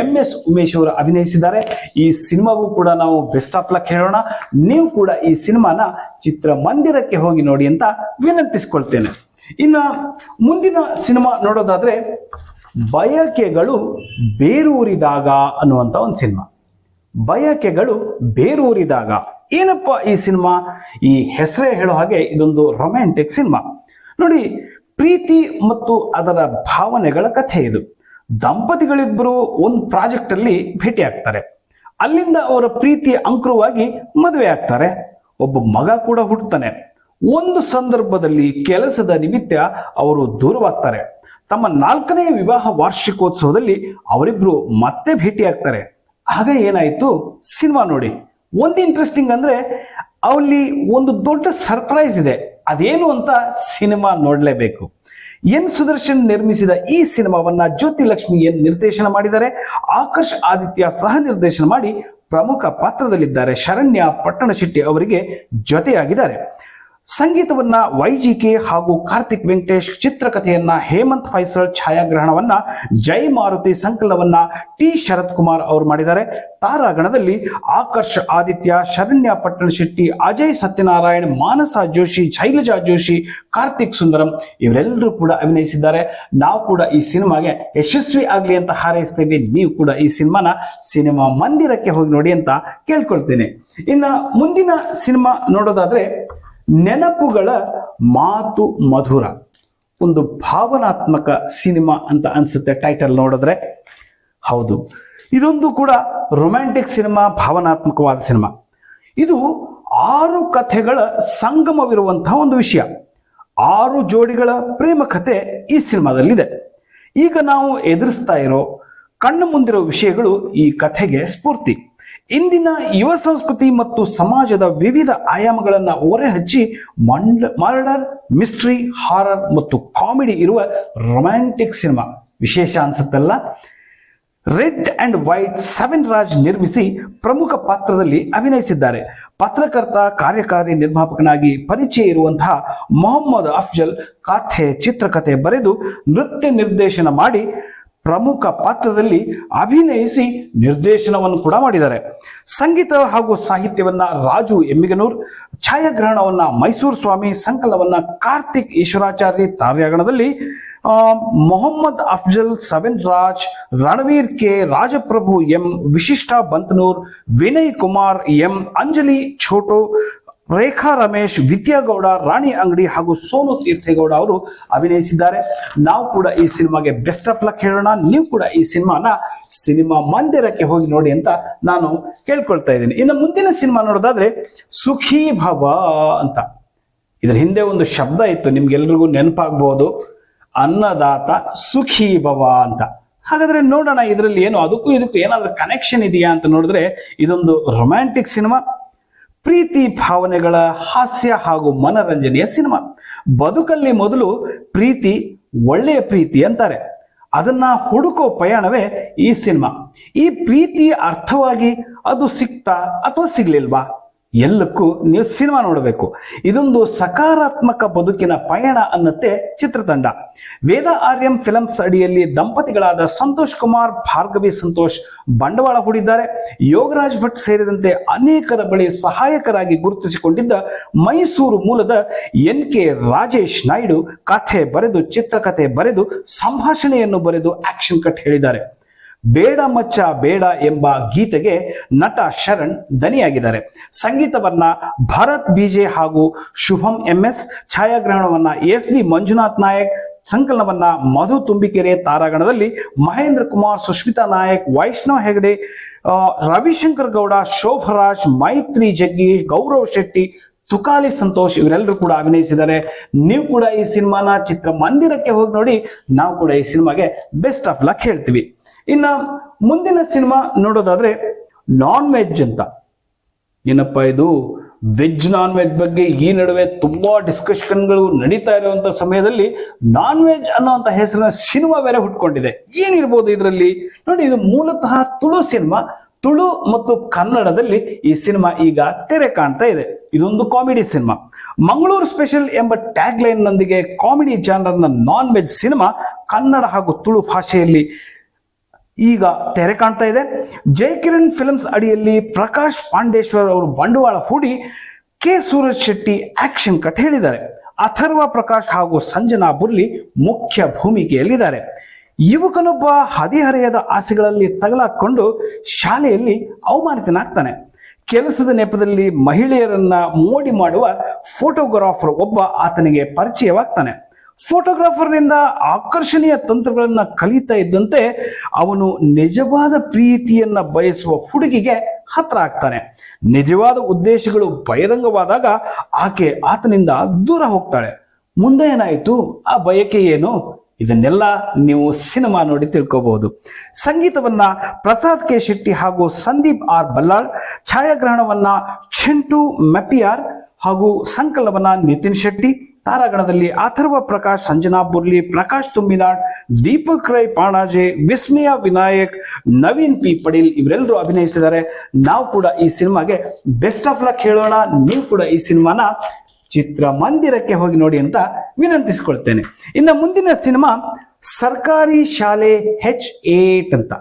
ಎಂ ಎಸ್ ಉಮೇಶ್ ಅವರು ಅಭಿನಯಿಸಿದ್ದಾರೆ. ಈ ಸಿನಿಮಾಗೂ ಕೂಡ ನಾವು ಬೆಸ್ಟ್ ಆಫ್ ಲಕ್ ಹೇಳೋಣ. ನೀವು ಕೂಡ ಈ ಸಿನಿಮಾನ ಚಿತ್ರಮಂದಿರಕ್ಕೆ ಹೋಗಿ ನೋಡಿ ಅಂತ ವಿನಂತಿಸ್ಕೊಳ್ತೇನೆ. ಇನ್ನ ಮುಂದಿನ ಸಿನಿಮಾ ನೋಡೋದಾದ್ರೆ ಬಯಕೆಗಳು ಬೇರೂರಿದಾಗ ಅನ್ನುವಂಥ ಒಂದು ಸಿನಿಮಾ. ಬಯಕೆಗಳು ಬೇರೂರಿದಾಗ. ಏನಪ್ಪ ಈ ಸಿನಿಮಾ? ಈ ಹೆಸರೇ ಹೇಳೋ ಹಾಗೆ ಇದೊಂದು ರೊಮ್ಯಾಂಟಿಕ್ ಸಿನಿಮಾ. ನೋಡಿ ಪ್ರೀತಿ ಮತ್ತು ಅದರ ಭಾವನೆಗಳ ಕಥೆ ಇದು. ದಂಪತಿಗಳಿಬ್ಬರು ಒಂದು ಪ್ರಾಜೆಕ್ಟ್ ಅಲ್ಲಿ ಭೇಟಿ ಆಗ್ತಾರೆ. ಅಲ್ಲಿಂದ ಅವರ ಪ್ರೀತಿ ಅಂಕುರವಾಗಿ ಮದುವೆ ಆಗ್ತಾರೆ. ಒಬ್ಬ ಮಗ ಕೂಡ ಹುಟ್ಟುತ್ತಾನೆ. ಒಂದು ಸಂದರ್ಭದಲ್ಲಿ ಕೆಲಸದ ನಿಮಿತ್ತ ಅವರು ದೂರವಾಗ್ತಾರೆ. ತಮ್ಮ ನಾಲ್ಕನೇ ವಿವಾಹ ವಾರ್ಷಿಕೋತ್ಸವದಲ್ಲಿ ಅವರಿಬ್ರು ಮತ್ತೆ ಭೇಟಿ ಆಗ್ತಾರೆ. ಆಗ ಏನಾಯ್ತು? ಸಿನಿಮಾ ನೋಡಿ. ಒಂದು ಇಂಟ್ರೆಸ್ಟಿಂಗ್ ಅಂದ್ರೆ ಅಲ್ಲಿ ಒಂದು ದೊಡ್ಡ ಸರ್ಪ್ರೈಸ್ ಇದೆ. ಅದೇನು ಅಂತ ಸಿನಿಮಾ ನೋಡಲೇಬೇಕು. ಎನ್ ಸುದರ್ಶನ್ ನಿರ್ಮಿಸಿದ ಈ ಸಿನಿಮಾವನ್ನ ಜ್ಯೋತಿ ಲಕ್ಷ್ಮಿ ಎನ್ ನಿರ್ದೇಶನ ಮಾಡಿದ್ದಾರೆ. ಆಕರ್ಷ್ ಆದಿತ್ಯ ಸಹ ನಿರ್ದೇಶನ ಮಾಡಿ ಪ್ರಮುಖ ಪಾತ್ರದಲ್ಲಿದ್ದಾರೆ. ಶರಣ್ಯ ಪಟ್ಟಣಶೆಟ್ಟಿ ಅವರಿಗೆ ಜೊತೆಯಾಗಿದ್ದಾರೆ. ಸಂಗೀತವನ್ನ ವೈಜಿಕೆ ಹಾಗೂ ಕಾರ್ತಿಕ್ ವೆಂಕಟೇಶ್ ಚಿತ್ರಕಥೆಯನ್ನ ಹೇಮಂತ್ ಫೈಸಲ್ ಛಾಯಾಗ್ರಹಣವನ್ನ ಜೈ ಮಾರುತಿ ಸಂಕಲನವನ್ನ ಟಿ ಶರತ್ ಕುಮಾರ್ ಅವರು ಮಾಡಿದ್ದಾರೆ. ತಾರಾಗಣದಲ್ಲಿ ಆಕರ್ಷ್ ಆದಿತ್ಯ, ಶರಣ್ಯ ಪಟ್ಟಣ ಶೆಟ್ಟಿ, ಅಜಯ್ ಸತ್ಯನಾರಾಯಣ್, ಮಾನಸ ಜೋಶಿ, ಶೈಲಜಾ ಜೋಶಿ, ಕಾರ್ತಿಕ್ ಸುಂದರಂ ಇವರೆಲ್ಲರೂ ಕೂಡ ಅಭಿನಯಿಸಿದ್ದಾರೆ. ನಾವು ಕೂಡ ಈ ಸಿನಿಮಾಗೆ ಯಶಸ್ವಿ ಆಗಲಿ ಅಂತ ಹಾರೈಸ್ತೇವೆ. ನೀವು ಕೂಡ ಈ ಸಿನಿಮಾನ ಸಿನಿಮಾ ಮಂದಿರಕ್ಕೆ ಹೋಗಿ ನೋಡಿ ಅಂತ ಕೇಳ್ಕೊಳ್ತೇನೆ. ಇನ್ನ ಮುಂದಿನ ಸಿನಿಮಾ ನೋಡೋದಾದ್ರೆ ನೆನಪುಗಳ ಮಾತು ಮಧುರ. ಒಂದು ಭಾವನಾತ್ಮಕ ಸಿನಿಮಾ ಅಂತ ಅನ್ಸುತ್ತೆ ಟೈಟಲ್ ನೋಡಿದ್ರೆ. ಹೌದು. ಇದೊಂದು ಕೂಡ ರೊಮ್ಯಾಂಟಿಕ್ ಸಿನಿಮಾ, ಭಾವನಾತ್ಮಕವಾದ ಸಿನಿಮಾ. ಇದು ಆರು ಕಥೆಗಳ ಸಂಗಮವಿರುವಂತಹ ಒಂದು ವಿಷಯ. ಆರು ಜೋಡಿಗಳ ಪ್ರೇಮ ಕಥೆ ಈ ಸಿನಿಮಾದಲ್ಲಿದೆ. ಈಗ ನಾವು ಎದುರಿಸ್ತಾ ಇರೋ, ಕಣ್ಣು ಮುಂದಿರೋ ವಿಷಯಗಳು ಈ ಕಥೆಗೆ ಸ್ಫೂರ್ತಿ. ಇಂದಿನ ಯುವ ಸಂಸ್ಕೃತಿ ಮತ್ತು ಸಮಾಜದ ವಿವಿಧ ಆಯಾಮಗಳನ್ನ ಹಚ್ಚಿ ಮಂಡ್, ಮರ್ಡರ್, ಮಿಸ್ಟ್ರಿ, ಹಾರರ್ ಮತ್ತು ಕಾಮಿಡಿ ಇರುವ ರೊಮ್ಯಾಂಟಿಕ್ ಸಿನಿಮಾ. ವಿಶೇಷ ಅನ್ಸುತ್ತಲ್ಲ? Red and white seven Raj ನಿರ್ಮಿಸಿ ಪ್ರಮುಖ ಪಾತ್ರದಲ್ಲಿ ಅಭಿನಯಿಸಿದ್ದಾರೆ. ಪತ್ರಕರ್ತ, ಕಾರ್ಯಕಾರಿ ನಿರ್ಮಾಪಕನಾಗಿ ಪರಿಚಯ ಇರುವಂತಹ ಮೊಹಮ್ಮದ್ ಅಫ್ಜಲ್ ಕಥೆ, ಚಿತ್ರಕಥೆ ಬರೆದು ನೃತ್ಯ ನಿರ್ದೇಶನ ಮಾಡಿ ಪ್ರಮುಖ ಪಾತ್ರದಲ್ಲಿ ಅಭಿನಯಿಸಿ ನಿರ್ದೇಶನವನ್ನು ಕೂಡ ಮಾಡಿದ್ದಾರೆ. ಸಂಗೀತ ಹಾಗೂ ಸಾಹಿತ್ಯವನ್ನ ರಾಜು ಎಮ್ಮಿಗನೂರ್, ಛಾಯಾಗ್ರಹಣವನ್ನ ಮೈಸೂರು ಸ್ವಾಮಿ ಸಂಕಲನವನ್ನ Karthik Eshwaracharya ತಾರ್ಯಾಗಣದಲ್ಲಿ Mohammed Afzal, seven Raj, Ranveer K Rajaprabhu M Vishishta Bantanur, Vinay Kumar M Anjali Chhotu Rekha Ramesh, Vidyagowda, Rani Angadi ಹಾಗೂ ಸೋನು ತೀರ್ಥೇಗೌಡ ಅವರು ಅಭಿನಯಿಸಿದ್ದಾರೆ. ನಾವು ಕೂಡ ಈ ಸಿನಿಮಾಗೆ ಬೆಸ್ಟ್ ಆಫ್ ಲಕ್ ಹೇಳೋಣ. ನೀವು ಕೂಡ ಈ ಸಿನಿಮಾನ ಸಿನಿಮಾ ಮಂದಿರಕ್ಕೆ ಹೋಗಿ ನೋಡಿ ಅಂತ ನಾನು ಕೇಳ್ಕೊಳ್ತಾ ಇದ್ದೀನಿ. ಇನ್ನು ಮುಂದಿನ ಸಿನಿಮಾ ನೋಡೋದಾದ್ರೆ ಸುಖೀ ಭವ ಅಂತ. ಇದರ ಹಿಂದೆ ಒಂದು ಶಬ್ದ ಇತ್ತು, ನಿಮ್ಗೆಲ್ರಿಗೂ ನೆನಪಾಗ್ಬೋದು. ಅನ್ನದಾತ ಸುಖೀ ಭವ ಅಂತ. ಹಾಗಾದ್ರೆ ನೋಡೋಣ, ಇದರಲ್ಲಿ ಏನು, ಅದಕ್ಕೂ ಇದಕ್ಕೂ ಏನಾದ್ರೂ ಕನೆಕ್ಷನ್ ಇದೆಯಾ ಅಂತ ನೋಡಿದ್ರೆ ಇದೊಂದು ರೊಮ್ಯಾಂಟಿಕ್ ಸಿನಿಮಾ ಪ್ರೀತಿ ಭಾವನೆಗಳ ಹಾಸ್ಯ ಹಾಗೂ ಮನರಂಜನೆಯ ಸಿನಿಮಾ. ಬದುಕಲ್ಲಿ ಮೊದಲು ಪ್ರೀತಿ ಒಳ್ಳೆಯ ಪ್ರೀತಿ ಅಂತಾರೆ. ಅದನ್ನ ಹುಡುಕೋ ಪ್ರಯಾಣವೇ ಈ ಸಿನಿಮಾ. ಈ ಪ್ರೀತಿ ಅರ್ಥವಾಗಿ ಅದು ಸಿಕ್ತಾ ಅಥವಾ ಸಿಗ್ಲಿಲ್ವಾ? ಎಲ್ಲಕ್ಕೂ ನೀವು ಸಿನಿಮಾ ನೋಡಬೇಕು. ಇದೊಂದು ಸಕಾರಾತ್ಮಕ ಬದುಕಿನ ಪಯಣ ಅನ್ನತ್ತೆ ಚಿತ್ರತಂಡ. ವೇದ ಆರ್ಯಂ ಫಿಲಮ್ಸ್ ಅಡಿಯಲ್ಲಿ ದಂಪತಿಗಳಾದ ಸಂತೋಷ್ ಕುಮಾರ್, ಭಾರ್ಗವಿ ಸಂತೋಷ್, ಬಂಡವಾಳ ಹೂಡಿದ್ದಾರೆ. ಯೋಗರಾಜ್ ಭಟ್ ಸೇರಿದಂತೆ ಅನೇಕರ ಬಳಿ ಸಹಾಯಕರಾಗಿ ಗುರುತಿಸಿಕೊಂಡಿದ್ದ ಮೈಸೂರು ಮೂಲದ ಎನ್ ಕೆ ರಾಜೇಶ್ ನಾಯ್ಡು ಕಥೆ ಬರೆದು, ಚಿತ್ರಕಥೆ ಬರೆದು, ಸಂಭಾಷಣೆಯನ್ನು ಬರೆದು ಆಕ್ಷನ್ ಕಟ್ ಹೇಳಿದ್ದಾರೆ. ಬೇಡ ಮಚ್ಚ, ಬೇಡ ಎಂಬ ಗೀತೆಗೆ ನಟ ಶರಣ್ ದನಿಯಾಗಿದ್ದಾರೆ. ಸಂಗೀತವನ್ನ ಭರತ್ ಬಿಜೆ ಹಾಗೂ ಶುಭಂ ಎಂಎಸ್ ಛಾಯಾಗ್ರಹಣವನ್ನ ಎಸ್ ಬಿ ಮಂಜುನಾಥ್ ನಾಯಕ್, ಸಂಕಲನವನ್ನ ಮಧು ತುಂಬಿಕೆರೆ ತಾರಾಗಣದಲ್ಲಿ ಮಹೇಂದ್ರ ಕುಮಾರ್ ಸುಷ್ಮಿತಾ ನಾಯಕ್, ವೈಷ್ಣವ್ ಹೆಗಡೆ ರವಿಶಂಕರ್ ಗೌಡ, ಶೋಭರಾಜ್, ಮೈತ್ರಿ ಜಗ್ಗೀಶ್ ಗೌರವ್ ಶೆಟ್ಟಿ, ತುಕಾಲಿ ಸಂತೋಷ್ ಇವರೆಲ್ಲರೂ ಕೂಡ ಅಭಿನಯಿಸಿದ್ದಾರೆ. ನೀವು ಕೂಡ ಈ ಸಿನಿಮಾನ ಚಿತ್ರಮಂದಿರಕ್ಕೆ ಹೋಗಿ ನೋಡಿ, ನಾವು ಕೂಡ ಈ ಸಿನಿಮಾಗೆ ಬೆಸ್ಟ್ ಆಫ್ ಲಕ್ ಹೇಳ್ತೀವಿ. ಇನ್ನ ಮುಂದಿನ ಸಿನಿಮಾ ನೋಡೋದಾದ್ರೆ ನಾನ್ ವೆಜ್ ಅಂತ. ಏನಪ್ಪ ಇದು? ವೆಜ್, ನಾನ್ ವೆಜ್ ಬಗ್ಗೆ ಈ ನಡುವೆ ತುಂಬಾ ಡಿಸ್ಕಷನ್ಗಳು ನಡೀತಾ ಇರುವಂತ ಸಮಯದಲ್ಲಿ ನಾನ್ ವೆಜ್ ಅನ್ನೋಂಥ ಹೆಸರಿನ ಸಿನಿಮಾ ಬೇರೆ ಹುಟ್ಕೊಂಡಿದೆ. ಏನಿರ್ಬೋದು ಇದರಲ್ಲಿ? ನೋಡಿ, ಇದು ಮೂಲತಃ ತುಳು ಸಿನಿಮಾ. ತುಳು ಮತ್ತು ಕನ್ನಡದಲ್ಲಿ ಈ ಸಿನಿಮಾ ಈಗ ತೆರೆ ಕಾಣ್ತಾ ಇದೆ. ಇದೊಂದು ಕಾಮಿಡಿ ಸಿನಿಮಾ. ಮಂಗಳೂರು ಸ್ಪೆಷಲ್ ಎಂಬ ಟ್ಯಾಗ್ ಲೈನ್ ನೊಂದಿಗೆ ಕಾಮಿಡಿ ಜಾನರ್ನ ನಾನ್ ವೆಜ್ ಸಿನಿಮಾ ಕನ್ನಡ ಹಾಗೂ ತುಳು ಭಾಷೆಯಲ್ಲಿ ಈಗ ತೆರೆ ಕಾಣ್ತಾ ಇದೆ. ಜೈಕಿರಣ್ ಫಿಲ್ಮ್ಸ್ ಅಡಿಯಲ್ಲಿ ಪ್ರಕಾಶ್ ಪಾಂಡೇಶ್ವರ್ ಅವರು ಬಂಡವಾಳ ಹೂಡಿ K Sooraj Shetty action cut ಹೇಳಿದ್ದಾರೆ. ಅಥರ್ವ ಪ್ರಕಾಶ್ ಹಾಗೂ ಸಂಜನಾ ಬುರ್ಲಿ ಮುಖ್ಯ ಭೂಮಿಕೆಯಲ್ಲಿದ್ದಾರೆ. ಯುವಕನೊಬ್ಬ ಹದಿಹರೆಯದ ಆಸೆಗಳಲ್ಲಿ ತಗಲಾಕೊಂಡು ಶಾಲೆಯಲ್ಲಿ ಅವಮಾನಿತನಾಗ್ತಾನೆ. ಕೆಲಸದ ನೆಪದಲ್ಲಿ ಮಹಿಳೆಯರನ್ನ ಮೋಡಿ ಮಾಡುವ ಫೋಟೋಗ್ರಾಫರ್ ಒಬ್ಬ ಆತನಿಗೆ ಪರಿಚಯವಾಗ್ತಾನೆ. ಫೋಟೋಗ್ರಾಫರ್ನಿಂದ ಆಕರ್ಷಣೀಯ ತಂತ್ರಗಳನ್ನ ಕಲಿತಾ ಇದ್ದಂತೆ ಅವನು ನಿಜವಾದ ಪ್ರೀತಿಯನ್ನ ಬಯಸುವ ಹುಡುಗಿಗೆ ಹತ್ರ ಆಗ್ತಾನೆ. ನಿಜವಾದ ಉದ್ದೇಶಗಳು ಬಹಿರಂಗವಾದಾಗ ಆಕೆ ಆತನಿಂದ ದೂರ ಹೋಗ್ತಾಳೆ. ಮುಂದೆ ಏನಾಯಿತು? ಆ ಬಯಕೆ ಏನು? ಇದನ್ನೆಲ್ಲ ನೀವು ಸಿನಿಮಾ ನೋಡಿ ತಿಳ್ಕೋಬಹುದು ಸಂಗೀತವನ್ನ ಪ್ರಸಾದ್ ಕೆ ಶೆಟ್ಟಿ ಹಾಗೂ ಸಂದೀಪ್ ಆರ್ ಬಲ್ಲಾಳ್, ಛಾಯಾಗ್ರಹಣವನ್ನ ಚಿಂಟು ಮೆಪಿಯಾರ್ ಹಾಗೂ ಸಂಕಲನವನ್ನ ನಿತಿನ್ ಶೆಟ್ಟಿ ತಾರಾಗಣದಲ್ಲಿ ಅಥರ್ವ ಪ್ರಕಾಶ್, ಸಂಜನಾ ಬುರ್ಲಿ, ಪ್ರಕಾಶ್ ತುಂಬಿನಾಡ್ ದೀಪಕ್ ರೈ ಪಾಣಾಜೆ, ವಿಸ್ಮಯ ವಿನಾಯಕ್, ನವೀನ್ ಪಿ ಪಡೀಲ್ ಇವರೆಲ್ಲರೂ ಅಭಿನಯಿಸಿದ್ದಾರೆ. ನಾವು ಕೂಡ ಈ ಸಿನಿಮಾಗೆ ಬೆಸ್ಟ್ ಆಫ್ ಲಕ್ ಹೇಳೋಣ. ನೀವು ಕೂಡ ಈ ಸಿನಿಮಾನ ಚಿತ್ರಮಂದಿರಕ್ಕೆ ಹೋಗಿ ನೋಡಿ ಅಂತ ವಿನಂತಿಸಿಕೊಳ್ತೇನೆ. ಇನ್ನು ಮುಂದಿನ ಸಿನಿಮಾ ಸರ್ಕಾರಿ ಶಾಲೆ ಹೆಚ್ ಏಟ್ ಅಂತ.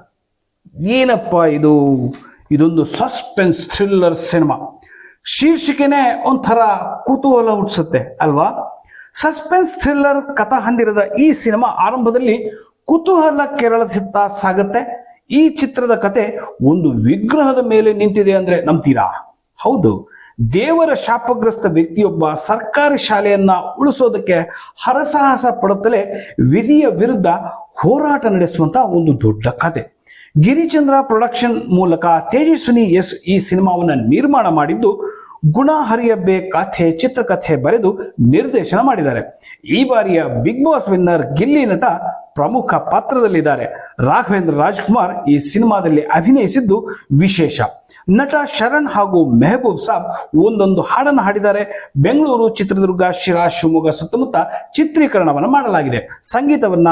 ಏನಪ್ಪ ಇದು? ಇದೊಂದು ಸಸ್ಪೆನ್ಸ್ ಥ್ರಿಲ್ಲರ್ ಸಿನಿಮಾ. ಶೀರ್ಷಿಕೆನೆ ಒಂಥರ ಕುತೂಹಲ ಹುಟ್ಟಿಸುತ್ತೆ, ಅಲ್ವಾ? ಸಸ್ಪೆನ್ಸ್ ಥ್ರಿಲ್ಲರ್ ಕಥಾ ಹೊಂದಿರದ ಈ ಸಿನಿಮಾ ಆರಂಭದಲ್ಲಿ ಕುತೂಹಲ ಕೆರಳಿಸುತ್ತಾ ಸಾಗುತ್ತೆ. ಈ ಚಿತ್ರದ ಕತೆ ಒಂದು ವಿಗ್ರಹದ ಮೇಲೆ ನಿಂತಿದೆ ಅಂದ್ರೆ ನಂಬ್ತೀರಾ? ಹೌದು. ದೇವರ ಶಾಪಗ್ರಸ್ತ ವ್ಯಕ್ತಿಯೊಬ್ಬ ಸರ್ಕಾರಿ ಶಾಲೆಯನ್ನ ಉಳಿಸೋದಕ್ಕೆ ಹರಸಾಹಸ ಪಡುತ್ತಲೇ ವಿಧಿಯ ವಿರುದ್ಧ ಹೋರಾಟ ನಡೆಸುವಂತ ಒಂದು ದೊಡ್ಡ ಕತೆ. ಗಿರಿಚಂದ್ರ ಪ್ರೊಡಕ್ಷನ್ ಮೂಲಕ ತೇಜಸ್ವಿನಿ ಎಸ್ ಈ ಸಿನಿಮಾವನ್ನ ನಿರ್ಮಾಣ ಮಾಡಿದ್ದು ಗುಣ ಹರಿಯಬ್ಬೆ ಕಥೆ ಚಿತ್ರಕಥೆ ಬರೆದು ನಿರ್ದೇಶನ ಮಾಡಿದ್ದಾರೆ. ಈ ಬಾರಿಯ ಬಿಗ್ ಬಾಸ್ ವಿನ್ನರ್ ಗಿಲ್ಲಿ ನಟ ಪ್ರಮುಖ ಪಾತ್ರದಲ್ಲಿದ್ದಾರೆ. ರಾಘವೇಂದ್ರ ರಾಜ್ಕುಮಾರ್ ಈ ಸಿನಿಮಾದಲ್ಲಿ ಅಭಿನಯಿಸಿದ್ದು ವಿಶೇಷ. ನಟ ಶರಣ್ ಹಾಗೂ ಮೆಹಬೂಬ್ ಸಾಬ್ ಒಂದೊಂದು ಹಾಡನ್ನು ಹಾಡಿದ್ದಾರೆ. ಬೆಂಗಳೂರು ಚಿತ್ರದುರ್ಗ ಶಿರಾ ಶಿವಮೊಗ್ಗ ಸುತ್ತಮುತ್ತ ಚಿತ್ರೀಕರಣವನ್ನು ಮಾಡಲಾಗಿದೆ. ಸಂಗೀತವನ್ನ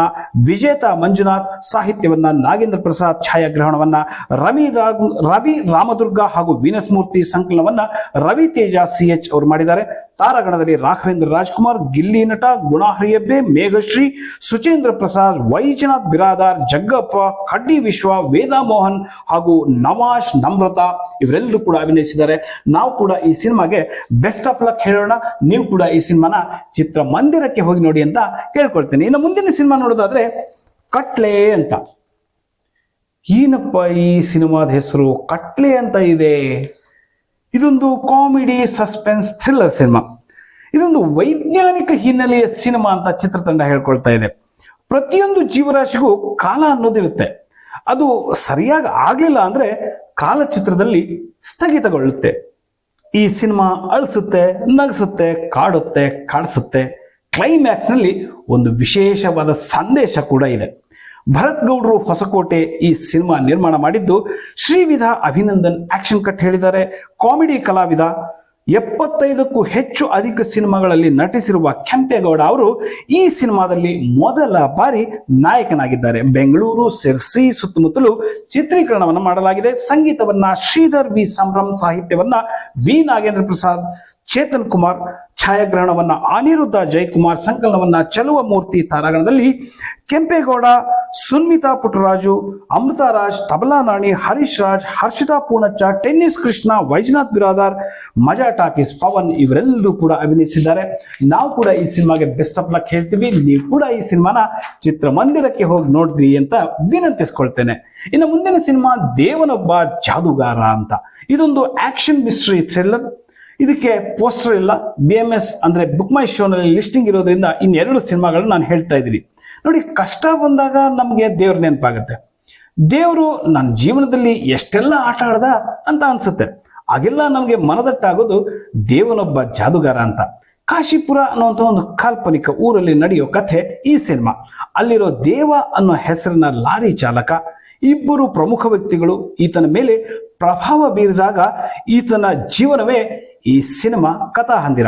ವಿಜೇತ ಮಂಜುನಾಥ್, ಸಾಹಿತ್ಯವನ್ನ ನಾಗೇಂದ್ರ ಪ್ರಸಾದ್ ಛಾಯಾಗ್ರಹಣವನ್ನ ರವಿ ರವಿ ರಾಮದುರ್ಗ ಹಾಗೂ ವೀನಸ್ ಮೂರ್ತಿ ಸಂಕಲನವನ್ನ ರವಿ ತೇಜ ಸಿ ಎಚ್ ಅವರು ಮಾಡಿದ್ದಾರೆ. ತಾರಾಗಣದಲ್ಲಿ ರಾಘವೇಂದ್ರ ರಾಜ್ಕುಮಾರ್, ಗಿಲ್ಲಿ ನಟ ಗುಣಹರಿಯಬ್ಬೆ, ಮೇಘಶ್ರೀ, ಸುಚೇಂದ್ರ ಪ್ರಸಾದ್ ವೈಜನಾಥ್ ಬಿರಾದಾರ್, ಜಗ್ಗಪ್ಪ, ಕಡ್ಡಿ ವಿಶ್ವ, ವೇದಾ ಮೋಹನ್ ಹಾಗೂ ನವಾಜ್ ನಮ್ರತ ಇವರೆಲ್ಲರೂ ಕೂಡ ಅಭಿನಯಿಸಿದ್ದಾರೆ. ನಾವು ಕೂಡ ಈ ಸಿನಿಮಾಗೆ ಬೆಸ್ಟ್ ಆಫ್ ಲಕ್ ಹೇಳೋಣ. ನೀವು ಕೂಡ ಈ ಸಿನಿಮಾನ ಚಿತ್ರಮಂದಿರಕ್ಕೆ ಹೋಗಿ ನೋಡಿ ಅಂತ ಕೇಳ್ಕೊಳ್ತೇನೆ. ಇನ್ನು ಮುಂದಿನ ಸಿನಿಮಾ ನೋಡೋದಾದ್ರೆ ಕಟ್ಲೆ ಅಂತ. ಏನಪ್ಪ ಈ ಸಿನಿಮಾದ ಹೆಸರು? ಕಟ್ಲೆ ಅಂತ ಇದೆ. ಇದೊಂದು ಕಾಮಿಡಿ ಸಸ್ಪೆನ್ಸ್ ಥ್ರಿಲ್ಲರ್ ಸಿನಿಮಾ. ಇದೊಂದು ವೈಜ್ಞಾನಿಕ ಹಿನ್ನೆಲೆಯ ಸಿನಿಮಾ ಅಂತ ಚಿತ್ರತಂಡ ಹೇಳ್ಕೊಳ್ತಾ ಇದೆ. ಪ್ರತಿಯೊಂದು ಜೀವರಾಶಿಗೂ ಕಾಲ ಅನ್ನೋದಿರುತ್ತೆ. ಅದು ಸರಿಯಾಗಿ ಆಗಲಿಲ್ಲ ಅಂದ್ರೆ ಕಾಲಚಿತ್ರದಲ್ಲಿ ಸ್ಥಗಿತಗೊಳ್ಳುತ್ತೆ. ಈ ಸಿನಿಮಾ ಅಳಿಸುತ್ತೆ, ನಗಿಸುತ್ತೆ, ಕಾಡುತ್ತೆ ಕಾಡಿಸುತ್ತೆ ಕ್ಲೈಮ್ಯಾಕ್ಸ್ನಲ್ಲಿ ಒಂದು ವಿಶೇಷವಾದ ಸಂದೇಶ ಕೂಡ ಇದೆ. ಭರತ್ ಗೌಡ್ರು ಹೊಸಕೋಟೆ ಈ ಸಿನಿಮಾ ನಿರ್ಮಾಣ ಮಾಡಿದ್ದು ಶ್ರೀವಿಧ ಅಭಿನಂದನ್ ಆಕ್ಷನ್ ಕಟ್ ಹೇಳಿದ್ದಾರೆ. ಕಾಮಿಡಿ ಕಲಾವಿದ ಎಪ್ಪತ್ತೈದಕ್ಕೂ ಹೆಚ್ಚು ಅಧಿಕ ಸಿನಿಮಾಗಳಲ್ಲಿ ನಟಿಸಿರುವ ಕೆಂಪೇಗೌಡ ಅವರು ಈ ಸಿನಿಮಾದಲ್ಲಿ ಮೊದಲ ಬಾರಿ ನಾಯಕನಾಗಿದ್ದಾರೆ. ಬೆಂಗಳೂರು, ಸಿರ್ಸಿ ಸುತ್ತಮುತ್ತಲು ಚಿತ್ರೀಕರಣವನ್ನು ಮಾಡಲಾಗಿದೆ. ಸಂಗೀತವನ್ನ ಶ್ರೀಧರ್ ವಿ ಸಂಭ್ರಮ್ ಸಾಹಿತ್ಯವನ್ನ ವಿ ನಾಗೇಂದ್ರ ಪ್ರಸಾದ್, ಚೇತನ್ ಕುಮಾರ್ ಛಾಯಾಗ್ರಹಣವನ್ನ ಅನಿರುದ್ಧ ಜಯಕುಮಾರ್ ಸಂಕಲನವನ್ನ ಚಲುವ ಮೂರ್ತಿ ತಾರಾಗಣದಲ್ಲಿ ಕೆಂಪೇಗೌಡ, ಸುನ್ಮಿತಾ ಪುಟ್ಟರಾಜು, ಅಮೃತ ರಾಜ್, ತಬಲಾ ನಾಣಿ, ಹರೀಶ್ ರಾಜ್, ಹರ್ಷಿತಾ ಪೂರ್ಣಚ್ಚ, ಟೆನ್ನಿಸ್ ಕೃಷ್ಣ, ವೈಜನಾಥ್ ಬಿರಾದಾರ್, ಮಜಾ ಟಾಕೀಸ್ ಪವನ್ ಇವರೆಲ್ಲರೂ ಕೂಡ ಅಭಿನಯಿಸಿದ್ದಾರೆ. ನಾವು ಕೂಡ ಈ ಸಿನಿಮಾಗೆ ಬೆಸ್ಟ್ ಆಫ್ ಲಕ್ ಹೇಳ್ತೀವಿ. ನೀವು ಕೂಡ ಈ ಸಿನಿಮಾನ ಚಿತ್ರಮಂದಿರಕ್ಕೆ ಹೋಗಿ ನೋಡಿದ್ರಿ ಅಂತ ವಿನಂತಿಸ್ಕೊಳ್ತೇನೆ. ಇನ್ನು ಮುಂದಿನ ಸಿನಿಮಾ ದೇವನೊಬ್ಬ ಜಾದುಗಾರ ಅಂತ. ಇದೊಂದು ಆಕ್ಷನ್ ಮಿಸ್ಟ್ರಿ ಥ್ರಿಲ್ಲರ್ ಇದಕ್ಕೆ ಪೋಸ್ಟರ್ ಇಲ್ಲ. ಬಿ ಎಂ ಎಸ್ ಅಂದ್ರೆ ಬುಕ್ ಮೈ ಶೋನಲ್ಲಿ ಲಿಸ್ಟಿಂಗ್ ಇರೋದ್ರಿಂದ ಇನ್ನೆರಡು ಸಿನಿಮಾಗಳನ್ನ ನಾನು ಹೇಳ್ತಾ ಇದ್ದೀನಿ. ನೋಡಿ, ಕಷ್ಟ ಬಂದಾಗ ನಮಗೆ ದೇವ್ರ ನೆನಪಾಗುತ್ತೆ. ದೇವರು ನನ್ನ ಜೀವನದಲ್ಲಿ ಎಷ್ಟೆಲ್ಲ ಆಟ ಆಡ್ದ ಅಂತ ಅನ್ಸುತ್ತೆ. ಆಗೆಲ್ಲ ನಮಗೆ ಮನದಟ್ಟಾಗೋದು ದೇವನೊಬ್ಬ ಜಾದುಗಾರ ಅಂತ. ಕಾಶಿಪುರ ಅನ್ನುವಂಥ ಒಂದು ಕಾಲ್ಪನಿಕ ಊರಲ್ಲಿ ನಡೆಯೋ ಕಥೆ ಈ ಸಿನಿಮಾ. ಅಲ್ಲಿರೋ ದೇವ ಅನ್ನೋ ಹೆಸರಿನ ಲಾರಿ ಚಾಲಕ, ಇಬ್ಬರು ಪ್ರಮುಖ ವ್ಯಕ್ತಿಗಳು, ಈತನ ಮೇಲೆ ಪ್ರಭಾವ ಬೀರಿದಾಗ ಈತನ ಜೀವನವೇ ಈ ಸಿನಿಮಾ ಕಥಾ ಹಂದಿರ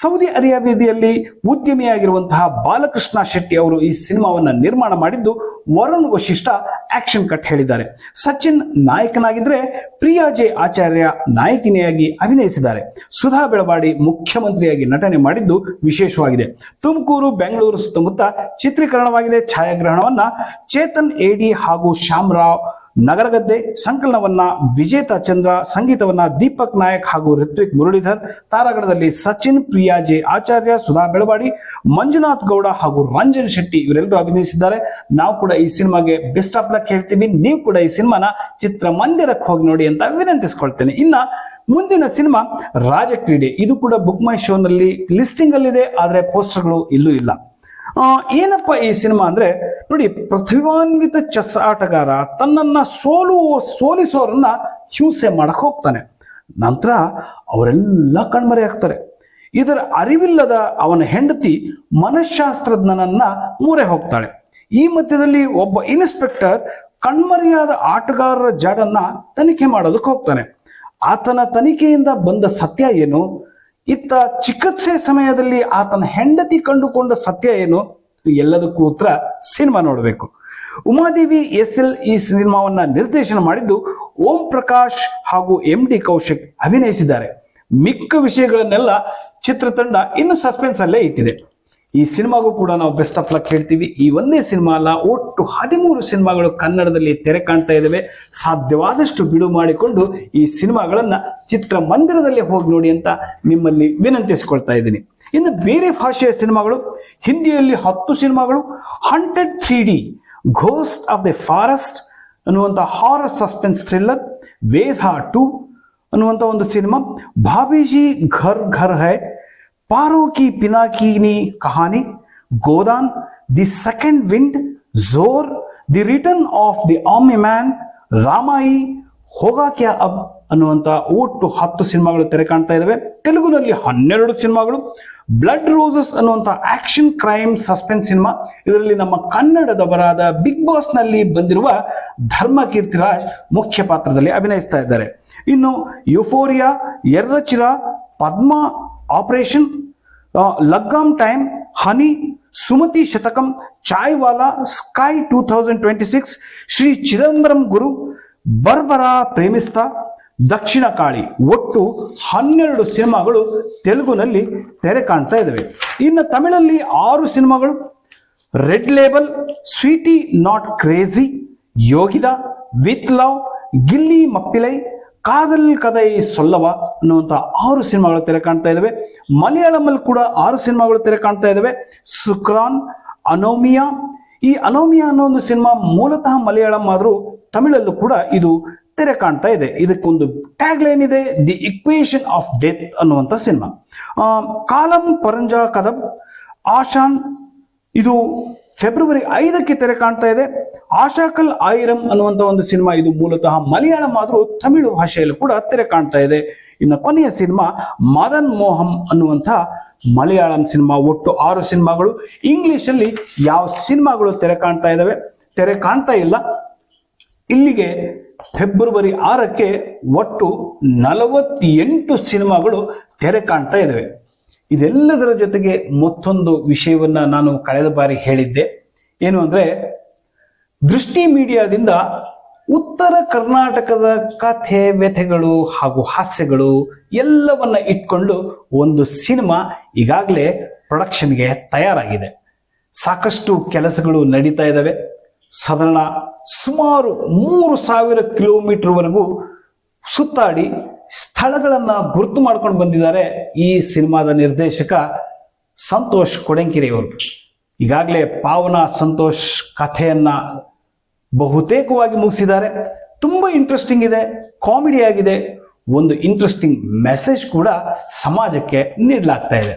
ಸೌದಿ ಅರೇಬಿಯಾದಲ್ಲಿ ಉದ್ಯಮಿಯಾಗಿರುವಂತಹ ಬಾಲಕೃಷ್ಣ ಶೆಟ್ಟಿ ಅವರು ಈ ಸಿನಿಮಾವನ್ನು ನಿರ್ಮಾಣ ಮಾಡಿದ್ದು ವರುಣ್ ವಶಿಷ್ಠ ಆಕ್ಷನ್ ಕಟ್ ಹೇಳಿದ್ದಾರೆ. ಸಚಿನ್ ನಾಯಕನಾಗಿದ್ರೆ ಪ್ರಿಯಾ ಜೆ ಆಚಾರ್ಯ ನಾಯಕಿನಿಯಾಗಿ ಅಭಿನಯಿಸಿದ್ದಾರೆ. ಸುಧಾ ಬೆಳವಾಡಿ ಮುಖ್ಯಮಂತ್ರಿಯಾಗಿ ನಟನೆ ಮಾಡಿದ್ದು ವಿಶೇಷವಾಗಿದೆ. ತುಮಕೂರು, ಬೆಂಗಳೂರು ಸುತ್ತಮುತ್ತ ಚಿತ್ರೀಕರಣವಾಗಿದೆ ಛಾಯಾಗ್ರಹಣವನ್ನ. ಚೇತನ್ ಎಡಿ ಹಾಗೂ ಶ್ಯಾಮರಾವ್ ನಗರಗದ್ದೆ ಸಂಕಲನವನ್ನ ವಿಜೇತ ಚಂದ್ರ, ಸಂಗೀತವನ್ನ ದೀಪಕ್ ನಾಯಕ್ ಹಾಗೂ ಋತ್ವಿಕ್ ಮುರಳೀಧರ್, ತಾರಾಗಣದಲ್ಲಿ ಸಚಿನ್ ಪ್ರಿಯಾ ಜೆ ಆಚಾರ್ಯ, ಸುಧಾ ಬೆಳವಾಡಿ, ಮಂಜುನಾಥ್ ಗೌಡ ಹಾಗೂ ರಂಜನ್ ಶೆಟ್ಟಿ ಇವರೆಲ್ಲರೂ ಅಭಿನಯಿಸಿದ್ದಾರೆ. ನಾವು ಕೂಡ ಈ ಸಿನಿಮಾಗೆ ಬೆಸ್ಟ್ ಆಫ್ ಲಕ್ ಹೇಳ್ತೀವಿ. ನೀವು ಕೂಡ ಈ ಸಿನಿಮಾನ ಚಿತ್ರಮಂದಿರಕ್ಕೆ ಹೋಗಿ ನೋಡಿ ಅಂತ ವಿನಂತಿಸ್ಕೊಳ್ತೇನೆ. ಇನ್ನ ಮುಂದಿನ ಸಿನಿಮಾ ರಾಜಕ್ರೀಡೆ. ಇದು ಕೂಡ ಬುಕ್ ಮೈ ಶೋನಲ್ಲಿ ಲಿಸ್ಟಿಂಗ್ ಅಲ್ಲಿದೆ ಆದ್ರೆ ಪೋಸ್ಟರ್ಗಳು ಇಲ್ಲೂ ಇಲ್ಲ. ಏನಪ್ಪ ಈ ಸಿನಿಮಾ ಅಂದ್ರೆ? ನೋಡಿ ಪ್ರತಿಭಾನ್ವಿತ ಚೆಸ್ ಆಟಗಾರ ತನ್ನನ್ನ ಸೋಲು, ಸೋಲಿಸೋರನ್ನ ಹಿಂಸೆ ಮಾಡಕ್ ಹೋಗ್ತಾನೆ. ನಂತರ ಅವರೆಲ್ಲ ಕಣ್ಮರೆ ಆಗ್ತಾರೆ ಇದರ ಅರಿವಿಲ್ಲದ ಅವನ ಹೆಂಡತಿ ಮನಃಶಾಸ್ತ್ರಜ್ಞನನ್ನ ಮೂರೆ ಹೋಗ್ತಾಳೆ. ಈ ಮಧ್ಯದಲ್ಲಿ ಒಬ್ಬ ಇನ್ಸ್ಪೆಕ್ಟರ್ ಕಣ್ಮರೆಯಾದ ಆಟಗಾರರ ಜಾಡನ್ನ ತನಿಖೆ ಮಾಡೋದಕ್ಕೆ ಹೋಗ್ತಾನೆ. ಆತನ ತನಿಖೆಯಿಂದ ಬಂದ ಸತ್ಯ ಏನು? ಇತ್ತ ಚಿಕಿತ್ಸೆ ಸಮಯದಲ್ಲಿ ಆತನ ಹೆಂಡತಿ ಕಂಡುಕೊಂಡ ಸತ್ಯ ಏನು? ಎಲ್ಲದಕ್ಕೂ ಉತ್ತರ ಸಿನಿಮಾ ನೋಡಬೇಕು. ಉಮಾದೇವಿ ಎಸ್ ಎಲ್ ಈ ಸಿನಿಮಾವನ್ನ ನಿರ್ದೇಶನ ಮಾಡಿದ್ದು ಓಂ ಪ್ರಕಾಶ್ ಹಾಗೂ ಎಂ ಡಿ ಕೌಶಿಕ್ ಅಭಿನಯಿಸಿದ್ದಾರೆ. ಮಿಕ್ಕ ವಿಷಯಗಳನ್ನೆಲ್ಲ ಚಿತ್ರತಂಡ ಇನ್ನು ಸಸ್ಪೆನ್ಸ್ ಅಲ್ಲೇ ಇಟ್ಟಿದೆ. ಈ ಸಿನಿಮಾಗೂ ಕೂಡ ನಾವು ಬೆಸ್ಟ್ ಆಫ್ ಲಕ್ ಹೇಳ್ತೀವಿ. ಈ ಒಂದೇ ಸಿನಿಮಾ ಅಲ್ಲ, ಒಟ್ಟು ಹದಿಮೂರು ಸಿನಿಮಾಗಳು ಕನ್ನಡದಲ್ಲಿ ತೆರೆ ಕಾಣ್ತಾ ಇದ್ದಾವೆ ಸಾಧ್ಯವಾದಷ್ಟು ಬಿಡು ಮಾಡಿಕೊಂಡು ಈ ಸಿನಿಮಾಗಳನ್ನ ಚಿತ್ರಮಂದಿರದಲ್ಲಿ ಹೋಗಿ ನೋಡಿ ಅಂತ ನಿಮ್ಮಲ್ಲಿ ವಿನಂತಿಸಿಕೊಳ್ತಾ ಇದ್ದೀನಿ. ಇನ್ನು ಬೇರೆ ಭಾಷೆಯ ಸಿನಿಮಾಗಳು, ಹಿಂದಿಯಲ್ಲಿ ಹತ್ತು ಸಿನಿಮಾಗಳು hundred three D ghost of the forest ಅನ್ನುವಂಥ horror suspense thriller Veda two ಅನ್ನುವಂಥ ಒಂದು cinema, Bhabiji Ghar Ghar Hai Paro ki Pinakini Kahani, Godaan, the second wind Zor the return of the ಆಮಿ man, Ramai ಹೋಗಾ ಕ್ಯಾ ಅಬ್ ಅನ್ನುವಂಥ ಒಟ್ಟು ಹತ್ತು ಸಿನಿಮಾಗಳು ತೆರೆ ಕಾಣ್ತಾ ಇದ್ದಾವೆ ತೆಲುಗುನಲ್ಲಿ ಹನ್ನೆರಡು ಸಿನಿಮಾಗಳು. ಬ್ಲಡ್ ರೋಸಸ್ ಅನ್ನುವಂಥ ಆಕ್ಷನ್ ಕ್ರೈಮ್ ಸಸ್ಪೆನ್ಸ್ ಸಿನಿಮಾ. ಇದರಲ್ಲಿ ನಮ್ಮ ಕನ್ನಡದವರಾದ ಬಿಗ್ ಬಾಸ್ನಲ್ಲಿ ಬಂದಿರುವ ಧರ್ಮ ಕೀರ್ತಿರಾಜ್ ಮುಖ್ಯ ಪಾತ್ರದಲ್ಲಿ ಅಭಿನಯಿಸ್ತಾ ಇದ್ದಾರೆ. ಇನ್ನು euphoria, Erracheera, Padma operation Laggam time, honey, Sumathi Sathakam, Chaiwala, sky two thousand twenty six, Sri Chidambaram Guru, Barbara Premista, Dakshina Kali, ಒಟ್ಟು ಹನ್ನೆರಡು ಸಿನಿಮಾಗಳು ತೆಲುಗುನಲ್ಲಿ ತೆರೆ ಕಾಣ್ತಾ ಇದ್ದಾವೆ ಇನ್ನು ತಮಿಳಲ್ಲಿ ಆರು ಸಿನಿಮಾಗಳು, red label, sweetie not crazy, ಯೋಗಿದ, with love, Gilli Mappillai Kadhal ಕದೈ Sollava ಅನ್ನುವಂಥ ಆರು ಸಿನಿಮಾಗಳು ತೆರೆ ಕಾಣ್ತಾ ಇದ್ದಾವೆ ಮಲಯಾಳಮಲ್ಲಿ ಕೂಡ ಆರು ಸಿನಿಮಾಗಳು ತೆರೆ ಕಾಣ್ತಾ ಇದ್ದಾವೆ ಸುಕ್ರಾನ್, ಅನೋಮಿಯಾ. ಈ ಅನೋಮಿಯಾ ಅನ್ನೋ ಒಂದು ಸಿನಿಮಾ ಮೂಲತಃ ಮಲಯಾಳಂ ಆದರೂ ತಮಿಳಲ್ಲೂ ಕೂಡ ಇದು ತೆರೆ ಕಾಣ್ತಾ ಇದೆ. ಇದಕ್ಕೊಂದು ಟ್ಯಾಗ್ ಲೈನ್ ಇದೆ ದಿ ಇಕ್ವೇಷನ್ ಆಫ್ ಡೆತ್ ಅನ್ನುವಂಥ ಸಿನಿಮಾ. ಕಾಲಂ ಪರಂಜ ಕದಂ, ಆಶಾನ್, ಇದು ಫೆಬ್ರವರಿ ಐದಕ್ಕೆ ತೆರೆ ಕಾಣ್ತಾ ಇದೆ. ಆಶಾಕಲ್ ಆಯಿರಂ ಅನ್ನುವಂಥ ಒಂದು ಸಿನಿಮಾ ಇದು ಮೂಲತಃ ಮಲಯಾಳಂ ಆದರೂ ತಮಿಳು ಭಾಷೆಯಲ್ಲೂ ಕೂಡ ತೆರೆ ಕಾಣ್ತಾ ಇದೆ. ಇನ್ನು ಕೊನೆಯ ಸಿನಿಮಾ ಮದನ್ ಮೋಹಂ ಅನ್ನುವಂಥ ಮಲಯಾಳಂ ಸಿನಿಮಾ, ಒಟ್ಟು ಆರು ಸಿನಿಮಾಗಳು. ಇಂಗ್ಲಿಷಲ್ಲಿ ಯಾವ ಸಿನಿಮಾಗಳು ತೆರೆ ಕಾಣ್ತಾ ಇದ್ದಾವೆ ತೆರೆ ಕಾಣ್ತಾ ಇಲ್ಲ. ಇಲ್ಲಿಗೆ ಫೆಬ್ರವರಿ ಆರಕ್ಕೆ ಒಟ್ಟು ನಲವತ್ತೆಂಟು ಸಿನಿಮಾಗಳು ತೆರೆ ಕಾಣ್ತಾ ಇದ್ದಾವೆ ಇದೆಲ್ಲದರ ಜೊತೆಗೆ ಮತ್ತೊಂದು ವಿಷಯವನ್ನ ನಾನು ಕಳೆದ ಬಾರಿ ಹೇಳಿದ್ದೆ. ಏನು ಅಂದ್ರೆ, ದೃಷ್ಟಿ ಮೀಡಿಯಾದಿಂದ ಉತ್ತರ ಕರ್ನಾಟಕದ ಕಥೆ, ವ್ಯಥೆಗಳು ಹಾಗೂ ಹಾಸ್ಯಗಳು ಎಲ್ಲವನ್ನ ಇಟ್ಕೊಂಡು ಒಂದು ಸಿನಿಮಾ ಈಗಾಗಲೇ ಪ್ರೊಡಕ್ಷನ್ಗೆ ತಯಾರಾಗಿದೆ. ಸಾಕಷ್ಟು ಕೆಲಸಗಳು ನಡೀತಾ ಇದ್ದಾವೆ ಸಾಧಾರಣ ಸುಮಾರು ಮೂರು ಸಾವಿರ ಕಿಲೋಮೀಟರ್ವರೆಗೂ ಸುತ್ತಾಡಿ ಸ್ಥಳಗಳನ್ನ ಗುರುತು ಮಾಡ್ಕೊಂಡು ಬಂದಿದ್ದಾರೆ ಈ ಸಿನಿಮಾದ ನಿರ್ದೇಶಕ ಸಂತೋಷ್ ಕೊಡೆಂಕಿರೆಯವರು. ಈಗಾಗಲೇ ಪಾವನ ಸಂತೋಷ್ ಕಥೆಯನ್ನ ಬಹುತೇಕವಾಗಿ ಮುಗಿಸಿದ್ದಾರೆ. ತುಂಬ ಇಂಟ್ರೆಸ್ಟಿಂಗ್ ಇದೆ ಕಾಮಿಡಿ ಆಗಿದೆ, ಒಂದು ಇಂಟ್ರೆಸ್ಟಿಂಗ್ ಮೆಸೇಜ್ ಕೂಡ ಸಮಾಜಕ್ಕೆ ನೀಡಲಾಗ್ತಾ ಇದೆ.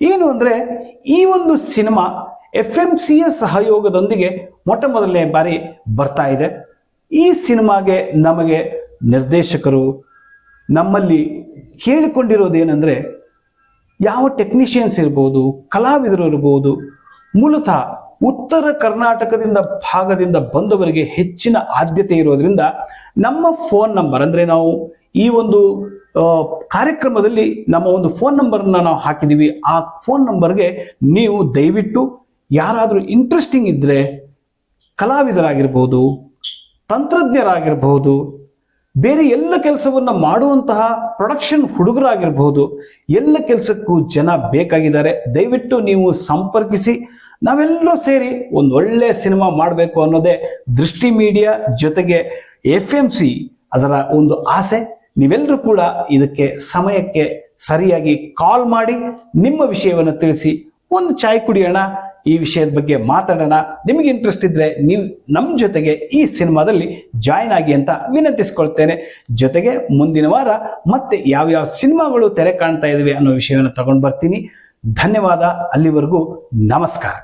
ಏನು ಅಂದರೆ, ಈ ಒಂದು cinema F M C S ಸಹಯೋಗದೊಂದಿಗೆ ಮೊಟ್ಟ ಮೊದಲನೇ ಬಾರಿ ಬರ್ತಾ ಇದೆ. ಈ ಸಿನಿಮಾಗೆ ನಮಗೆ ನಿರ್ದೇಶಕರು ನಮ್ಮಲ್ಲಿ ಕೇಳಿಕೊಂಡಿರೋದು ಏನಂದರೆ ಯಾವ ಟೆಕ್ನಿಷಿಯನ್ಸ್ ಇರ್ಬೋದು, ಕಲಾವಿದರು ಇರ್ಬೋದು, ಮೂಲತಃ ಉತ್ತರ ಕರ್ನಾಟಕದಿಂದ ಭಾಗದಿಂದ ಬಂದವರಿಗೆ ಹೆಚ್ಚಿನ ಆದ್ಯತೆ ಇರೋದ್ರಿಂದ ನಮ್ಮ ಫೋನ್ ನಂಬರ್ ಅಂದರೆ ನಾವು ಈ ಒಂದು ಕಾರ್ಯಕ್ರಮದಲ್ಲಿ ನಮ್ಮ ಒಂದು ಫೋನ್ ನಂಬರ್ನ ನಾವು ಹಾಕಿದ್ದೀವಿ ಆ ಫೋನ್ ನಂಬರ್ಗೆ ನೀವು ದಯವಿಟ್ಟು ಯಾರಾದರೂ ಇಂಟ್ರೆಸ್ಟಿಂಗ್ ಇದ್ದರೆ ಕಲಾವಿದರಾಗಿರ್ಬೋದು, ತಂತ್ರಜ್ಞರಾಗಿರ್ಬೋದು ಬೇರೆ ಎಲ್ಲ ಕೆಲಸವನ್ನ ಮಾಡುವಂತಹ ಪ್ರೊಡಕ್ಷನ್ ಹುಡುಗರಾಗಿರಬಹುದು. ಎಲ್ಲ ಕೆಲಸಕ್ಕೂ ಜನ ಬೇಕಾಗಿದ್ದಾರೆ. ದಯವಿಟ್ಟು ನೀವು ಸಂಪರ್ಕಿಸಿ. ನಾವೆಲ್ಲರೂ ಸೇರಿ ಒಂದು ಒಳ್ಳೆ ಸಿನಿಮಾ ಮಾಡಬೇಕು ಅನ್ನೋದೇ ದೃಷ್ಟಿ ಮೀಡಿಯಾ ಜೊತೆಗೆ ಎಫ್ ಎಂ ಸಿ ಅದರ ಒಂದು ಆಸೆ. ನೀವೆಲ್ಲರೂ ಕೂಡ ಇದಕ್ಕೆ ಸಮಯಕ್ಕೆ ಸರಿಯಾಗಿ ಕಾಲ್ ಮಾಡಿ ನಿಮ್ಮ ವಿಷಯವನ್ನು ತಿಳಿಸಿ. ಒಂದು ಚಾಯ್ ಕುಡಿಯೋಣ. ಈ ವಿಷಯದ ಬಗ್ಗೆ ಮಾತಾಡೋಣ. ನಿಮಗೆ ಇಂಟ್ರೆಸ್ಟ್ ಇದ್ದರೆ ನೀವು ನಮ್ಮ ಜೊತೆಗೆ ಈ ಸಿನಿಮಾದಲ್ಲಿ ಜಾಯ್ನ್ ಆಗಿ ಅಂತ ವಿನಂತಿಸ್ಕೊಳ್ತೇನೆ. ಜೊತೆಗೆ ಮುಂದಿನ ವಾರ ಮತ್ತೆ ಯಾವ್ಯಾವ ಸಿನಿಮಾಗಳು ತೆರೆ ಕಾಣ್ತಾ ಇದ್ದಾವೆ ಅನ್ನೋ ವಿಷಯವನ್ನು ತಗೊಂಡು ಬರ್ತೀನಿ. ಧನ್ಯವಾದ. ಅಲ್ಲಿವರೆಗೂ ನಮಸ್ಕಾರ.